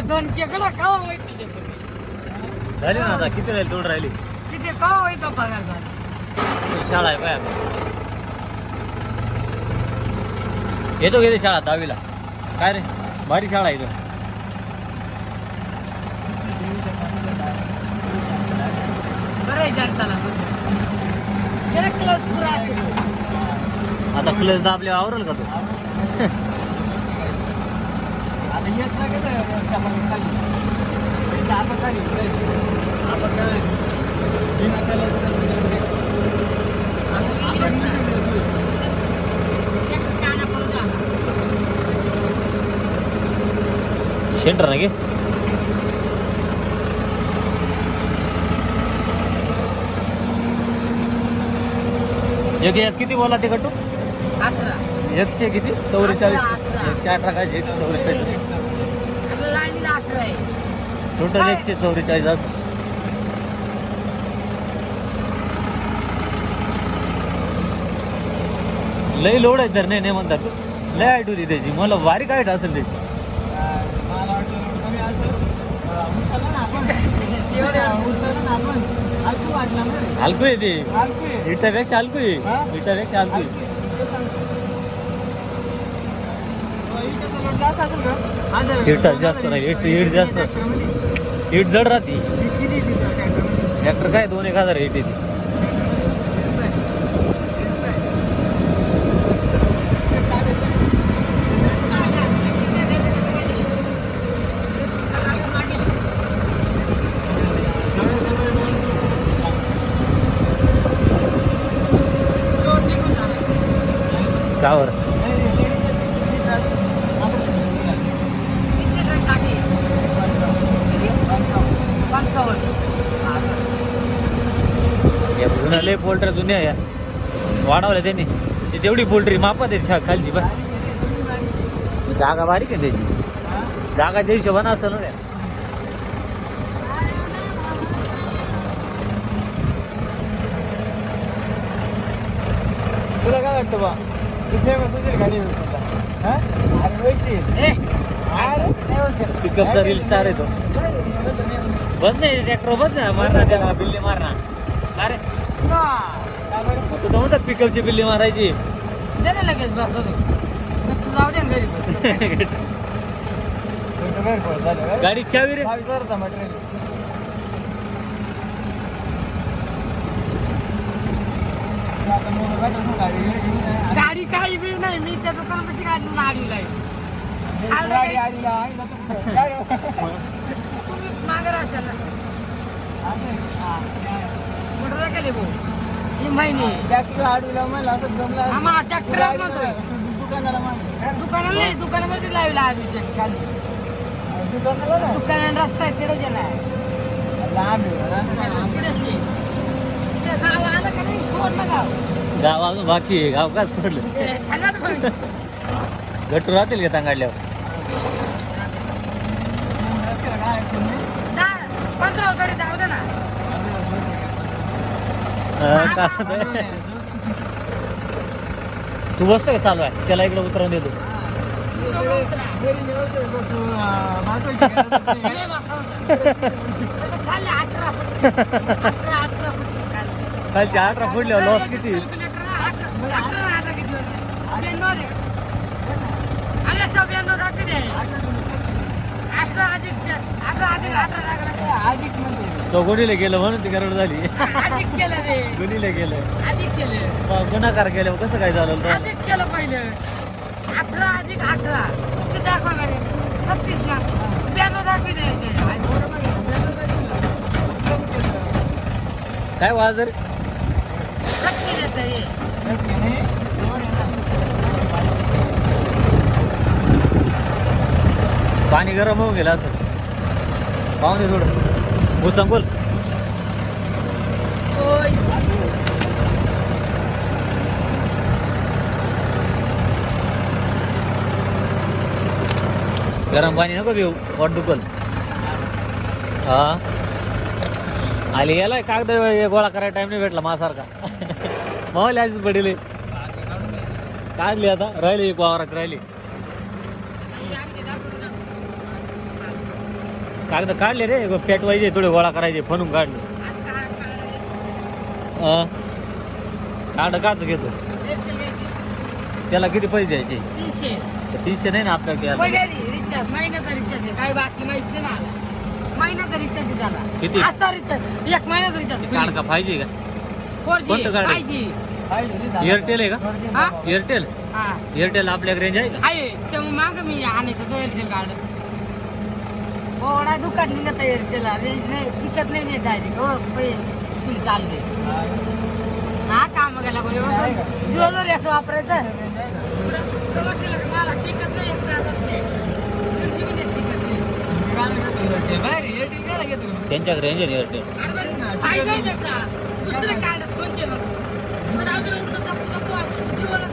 बँकेकडे कवा माहिती ते तुम्ही? झाली ना आता? किती राहील तेवढं राहिली? तिथे कवा व्हायचा पगार झाला. शाळा आहे काय आता येतो गेले शाळा दहावीला? काय रे? भारी शाळा आहे इथं. बरं आहे जनताला गेलं क्लास पुरा असेल. आता क्लच दाबले आवरल का तू. सेंटर ना गे एक किती बोला ते कटू. एकशे किती? चौवेचाळीस. एकशे अठरा काय एकशे चौवेचाळीस? आपल्या लाईनीला अठरा आहे. टोटल एकशे चौवेचाळीस असं. लई लोड आहे तर नाही नाही म्हणतात. लय हाईट होती त्याची. मला बारीक हाईट असेल त्याची? हलकू आहे ते. इटापेक्षा हलकू आहे. हा? इटापेक्षा हलकू आहे. हिट जास्त नाही हिट हिट जास्त. हिट जड राहते. ट्रॅक्टर काय? दोन एक हजार हिट येते. कावर या जुन्या लय पोल्ट्री जुन्या या वाढवल्या त्यांनी. ती तेवढी पोल्ट्री मापात आहे खालची पण जागा बारीक आहे त्याची. जागा त्या हिशोबानं असेल ना. तुला काय वाटतं बा? फेमस होशील गाडी हा? पिकअपचा रील स्टार आहे तो. बस नाही ट्रॅक्टर बस ना. मारणार त्याला बिल्ली मारणार. अरे तू तर म्हणतात पिकअपची बिल्ली मारायची. लगेच बस तू जाऊ दे ना घरी बस. गाडी चावी रे. गाडी काही बी नाही मी त्या दुकानापाशी गाडी गाडीला तुम्ही मागे असाल कुठं गेले भाऊ. महिने. आम्हाला ट्रॅक्टर म्हणतोय दुकानाला मान दुकानाला नाही दुकानामध्ये लावला आधी ते खाली. दुकानाला ना दुकान रस्ता आहे तिथेच येणार गाव आलं का नाही? सोडलं गाव. गाव अजून बाकी आहे गाव का सोडलं. गट्टू राहतील का तांगाडल्यावर दहा पंधरा तरी जाऊ दे ना हा, का? तू बसतो का चालू आहे त्याला इकडे उतरवून देतो हे. खालच्या अठरा फुटल्यावर लॉस किती अधिक च- गुन्हेला गेलं म्हणून ती गरड झाली. अधिक केलं रे गुन्हेला गेलं. अधिक केलं. मग कसं काय झालं अधिक केलं पहिलं. अठरा अधिक अठरा. ते दाखवा गाडी छत्तीस ना ब्याण्णव दाखवी द्यायचे काय वाज रे? नक्की देत हे. पाणी गरम होऊन गेलं असं. पाहून दे थोडं. बोल बोल. गरम पाणी नको पिऊ पोट दुखल. हा? आली गेलाय कागद हे गोळा करायला टाइम नाही भेटला मासारखा मावली आज पडले. काढली आता राहिली एक वावरात राहिली. कागद काढले रे पेटवायचे थोडे गोळा करायचे फणून काढले. आज का आज काढणार अं? काढ काच घेतो. त्याला किती पैसे द्यायचे? तीनशे. नाही ना आपल्या किती? एक महिन्याचा का पाहिजे का? कोणतं कार्ड एअरटेल आहे का? एअरटेल? हा. एअरटेल आपल्या रेंज आहे का? मग मी आणायचं एअरटेल कार्ड. बोडा दुकान नाही येत आहे त्याला वेज नाही चिकत नाही नाही डायरेक्ट हो स्कूल चालले हा काम गेला जोर असं वापरायचं? मला नाही त्यांच्या रेंज आहे दुसरं कार्ड मग जीवाला